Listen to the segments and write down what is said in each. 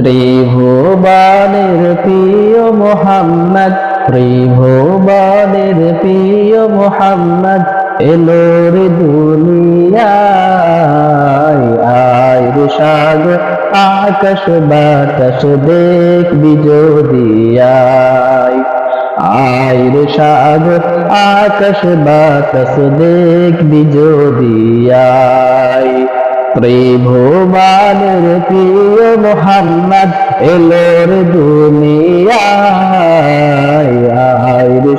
ত্রিভুবনের প্রিয় মোহাম্মদ, ত্রিভুবনের প্রিয় মোহাম্মদ এলোর দুনিয়ায়, আয় রে সাগর, আকাশ বাতাস দেখবি যদিয়ায় আয়। রে সাগর, আকাশ বাতাস দেখবি যদিয়ায় ত্রিভুবনের প্রিয় মোহাম্মদ এলোর দুনিয়ায়।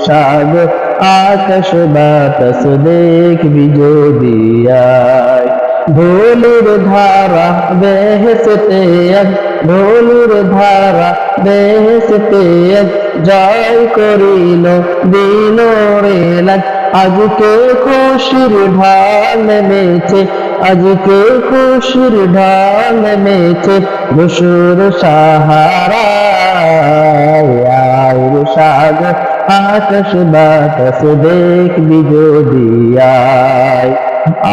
সাগর, আকাশ বাতাস দেখবি যদিয়ায় ভোলের ধারা বেহেসতে ভোলের ধারা বেহেসতে জয় করিল দিল রে লাগ আজকে খুশির ঢাল নেমেছে আজকে খুশির ঢাল নেমেছে বসুর সাহারা আয় সাগর আকাশ বাতাস দেখবি যদিয়ায়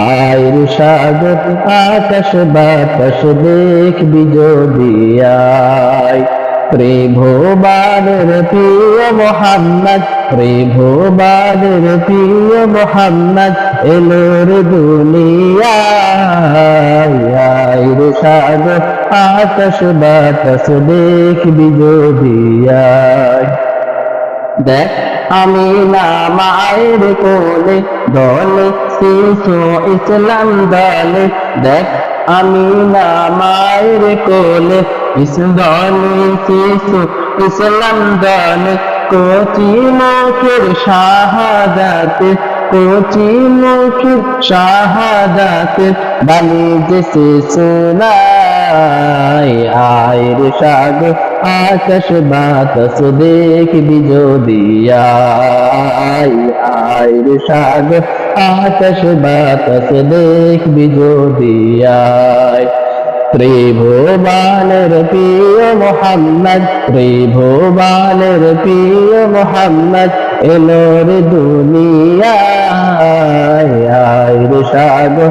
আয়। সাগর আকাশ বাতাস দেখবি যদি যদিয়ায় ত্রিভুবানের প্রিয় মোহাম্মদ ত্রিভুবানের প্রিয় মোহাম্মদ এলোর দুনিয়ায় আকাশ বাতাস দেখবি যদিয়ায় দেখ, আমি না মায়ের কোলে দলে শিশু ইসলাম দলে। দেখ, আমি না মায়ের কোলে ইসলামে শিশু ইসলাম দলে। কোচি মুখের শাহাদাতে, কোচি মুখের শাহাদাতে বাণিজ্য শিশু নাই আয়ের সাগর, আকাশ বাতাস দেখবি যদিয়ায় আয়ের সাগর, আকাশ বাতাস দেখবি যদিয়ায় ত্রিভুবানের প্রিয় মোহাম্মদ, ত্রিভুবানের প্রিয় মোহাম্মদ এলোর দুনিয়ায় আয়ের সাগর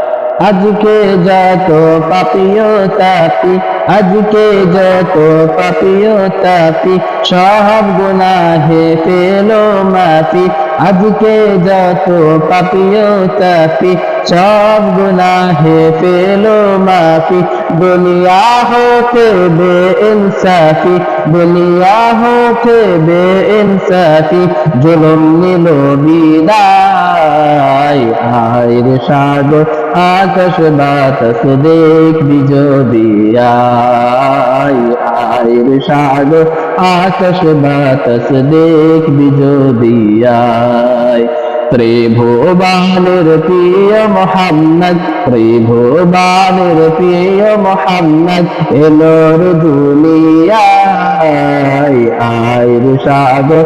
আজকে যত পাপিও তাপি আজকে যত পাপিও তাপি সব গুনাহে পেলো মাফি আজকে যত পাপিও তাপি সব গুনাহে পেলো মাফি দুনিয়া হোতে বে ইনসাফি দুনিয়া হোতে বে ইনসাফি জুলুম নিল বিদায় আয়ের সাগর আকাশ বাতাস দেখবি যদিয়ায় আয়ের সাগর আকাশ বাতাস দেখবি যদিয়ায় ত্রিভুবানের প্রিয় মোহাম্মদ, ত্রিভুবানের প্রিয় মোহাম্মদ এলোর দুনিয়ায়। আয়ের সাগর